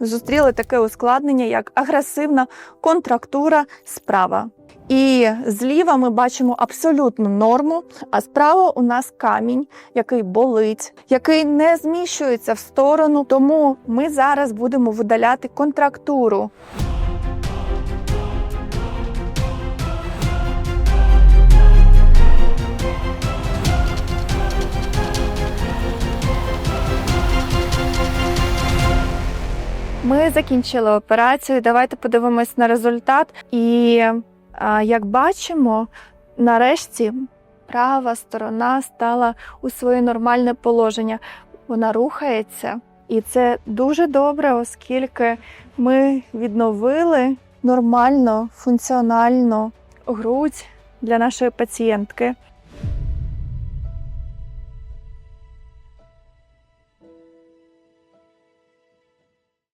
зустріли таке ускладнення, як агресивна контрактура справа. І зліва ми бачимо абсолютну норму, а справа у нас камінь, який болить, який не зміщується в сторону. Тому ми зараз будемо видаляти контрактуру. Ми закінчили операцію. Давайте подивимось на результат. І як бачимо, нарешті права сторона стала у своє нормальне положення. Вона рухається, і це дуже добре, оскільки ми відновили нормально, функціонально грудь для нашої пацієнтки.